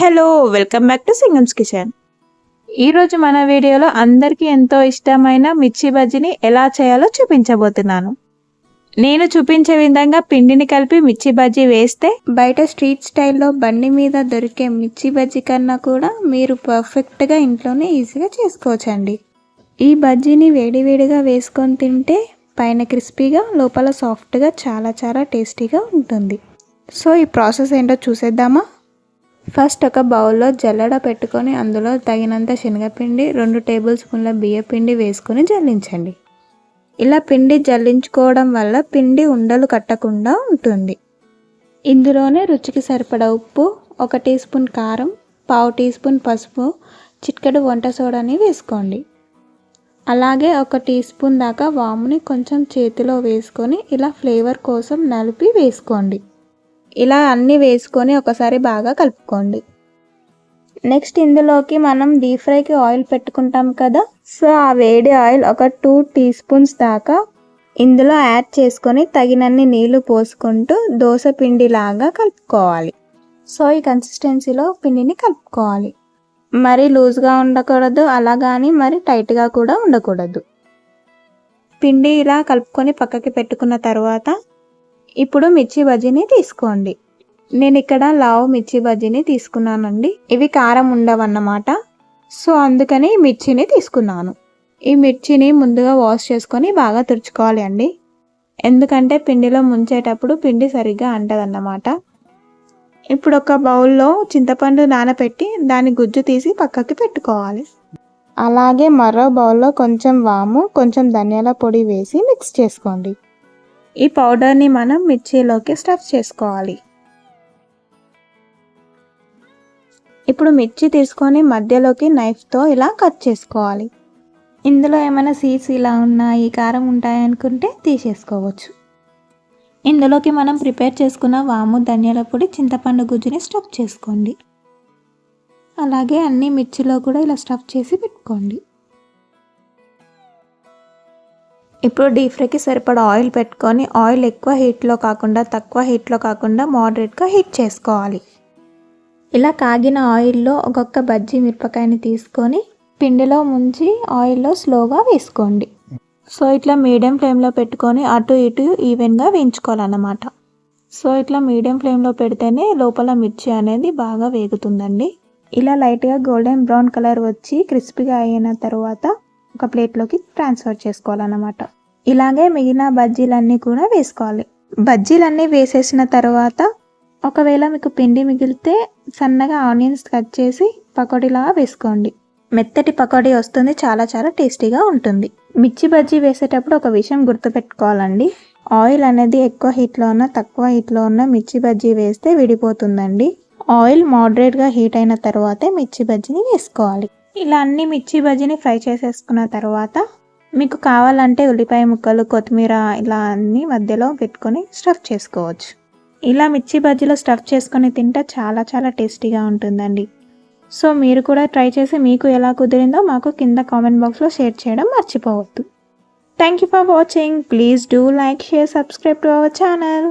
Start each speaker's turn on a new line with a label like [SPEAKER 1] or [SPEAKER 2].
[SPEAKER 1] Hello welcome back to Singam's kitchen. ఈరోజు మన వీడియోలో అందరికీ ఎంతో ఇష్టమైన మిర్చి బజ్జీని ఎలా చేయాలో చూపించబోతున్నాను. నేను చూపించే విధంగా పిండిని కలిపి మిర్చి బజ్జీ వేస్తే
[SPEAKER 2] బయట స్ట్రీట్ స్టైల్లో బండి మీద దొరికే మిర్చి బజ్జీ కన్నా కూడా మీరు పర్ఫెక్ట్గా ఇంట్లోనే ఈజీగా చేసుకోవచ్చండి. ఈ బజ్జీని వేడివేడిగా వేసుకొని తింటే పైన క్రిస్పీగా లోపల సాఫ్ట్గా చాలా చాలా టేస్టీగా ఉంటుంది. సో ఈ ప్రాసెస్ ఏంటో చూసేద్దామా? ఫస్ట్ ఒక బౌల్లో జల్లడ పెట్టుకొని అందులో తగినంత శనగపిండి రెండు టేబుల్ స్పూన్ల బియ్యపిండి వేసుకొని జల్లించండి. ఇలా పిండి జల్లించుకోవడం వల్ల పిండి ఉండలు కట్టకుండా ఉంటుంది. ఇందులోనే రుచికి సరిపడ ఉప్పు ఒక టీ స్పూన్ కారం పావు టీ స్పూన్ పసుపు చిట్కడు వంట సోడాని వేసుకోండి. అలాగే ఒక టీ స్పూన్ దాకా వాముని కొంచెం చేతిలో వేసుకొని ఇలా ఫ్లేవర్ కోసం నలిపి వేసుకోండి. ఇలా అన్నీ వేసుకొని ఒకసారి బాగా కలుపుకోండి. నెక్స్ట్ ఇందులోకి మనం డీప్ ఫ్రైకి ఆయిల్ పెట్టుకుంటాం కదా? సో ఆ వేడి ఆయిల్ ఒక టూ టీ స్పూన్స్ దాకా ఇందులో యాడ్ చేసుకొని తగినన్ని నీళ్ళు పోసుకుంటూ దోశ పిండి లాగా కలుపుకోవాలి. సో ఈ కన్సిస్టెన్సీలో పిండిని కలుపుకోవాలి. మరి లూజ్గా ఉండకూడదు అలా కానీ మరి టైట్గా కూడా ఉండకూడదు. పిండి ఇలా కలుపుకొని పక్కకి పెట్టుకున్న తర్వాత ఇప్పుడు మిర్చి బజ్జీని తీసుకోండి. నేను ఇక్కడ లావు మిర్చి బజ్జీని తీసుకున్నానండి. ఇవి కారం ఉండవన్నమాట. సో అందుకని మిర్చిని తీసుకున్నాను. ఈ మిర్చిని ముందుగా వాష్ చేసుకొని బాగా తుడుచుకోవాలి అండి. ఎందుకంటే పిండిలో ముంచేటప్పుడు పిండి సరిగ్గా అంటదన్నమాట. ఇప్పుడు ఒక బౌల్లో చింతపండు నానబెట్టి దాని గుజ్జు తీసి పక్కకి పెట్టుకోవాలి. అలాగే మరో బౌల్లో కొంచెం వాము కొంచెం ధనియాల పొడి వేసి మిక్స్ చేసుకోండి. ఈ పౌడర్ని మనం మిర్చిలోకి స్టఫ్ చేసుకోవాలి. ఇప్పుడు మిర్చి తీసుకొని మధ్యలోకి నైఫ్తో ఇలా కట్ చేసుకోవాలి. ఇందులో ఏమైనా సీడ్స్ ఇలా ఉన్నాయి కారం ఉంటాయనుకుంటే తీసేసుకోవచ్చు. ఇందులోకి మనం ప్రిపేర్ చేసుకున్న వాము ధనియాల పొడి చింతపండు గుజ్జుని స్టఫ్ చేసుకోండి. అలాగే అన్ని మిర్చిలో కూడా ఇలా స్టఫ్ చేసి పెట్టుకోండి. ఇప్పుడు డీప్ ఫ్రైకి సరిపడా ఆయిల్ పెట్టుకొని ఆయిల్ ఎక్కువ హీట్లో కాకుండా తక్కువ హీట్లో కాకుండా మోడరేట్గా హీట్ చేసుకోవాలి. ఇలా కాగిన ఆయిల్లో ఒక్కొక్క బజ్జీ మిరపకాయని తీసుకొని పిండిలో ముంచి ఆయిల్లో స్లోగా వేసుకోండి. సో ఇట్లా మీడియం ఫ్లేమ్లో పెట్టుకొని అటు ఇటు ఈవెన్గా వేయించుకోవాలన్నమాట. సో ఇట్లా మీడియం ఫ్లేమ్లో పెడితేనే లోపల మిర్చి అనేది బాగా వేగుతుందండి. ఇలా లైట్గా గోల్డెన్ బ్రౌన్ కలర్ వచ్చి క్రిస్పీగా అయిన తర్వాత ఒక ప్లేట్లోకి ట్రాన్స్ఫర్ చేసుకోవాలన్నమాట. ఇలాగే మిగిలిన బజ్జీలన్నీ కూడా వేసుకోవాలి. బజ్జీలన్నీ వేసేసిన తర్వాత ఒకవేళ మీకు పిండి మిగిలితే సన్నగా ఆనియన్స్ కట్ చేసి పకోడీలాగా వేసుకోండి. మెత్తటి పకోడీ వస్తుంది చాలా చాలా టేస్టీగా ఉంటుంది. మిర్చి బజ్జీ వేసేటప్పుడు ఒక విషయం గుర్తుపెట్టుకోవాలండి. ఆయిల్ అనేది ఎక్కువ హీట్లో ఉన్న తక్కువ హీట్లో ఉన్న మిర్చి బజ్జీ వేస్తే విడిపోతుందండి. ఆయిల్ మోడరేట్గా హీట్ అయిన తర్వాతే మిర్చి బజ్జీని వేసుకోవాలి. ఇలా అన్ని మిర్చి బజ్జీని ఫ్రై చేసేసుకున్న తర్వాత మీకు కావాలంటే ఉల్లిపాయ ముక్కలు కొత్తిమీర ఇలా అన్ని మధ్యలో పెట్టుకొని స్టఫ్ చేసుకోవచ్చు. ఇలా మిర్చి బజ్జీలో స్టఫ్ చేసుకొని తింటే చాలా చాలా టేస్టీగా ఉంటుందండి. సో మీరు కూడా ట్రై చేసి మీకు ఎలా కుదిరిందో మాకు కింద కామెంట్ బాక్స్లో షేర్ చేయడం మర్చిపోవద్దు. Thank you for watching please do like share subscribe to our channel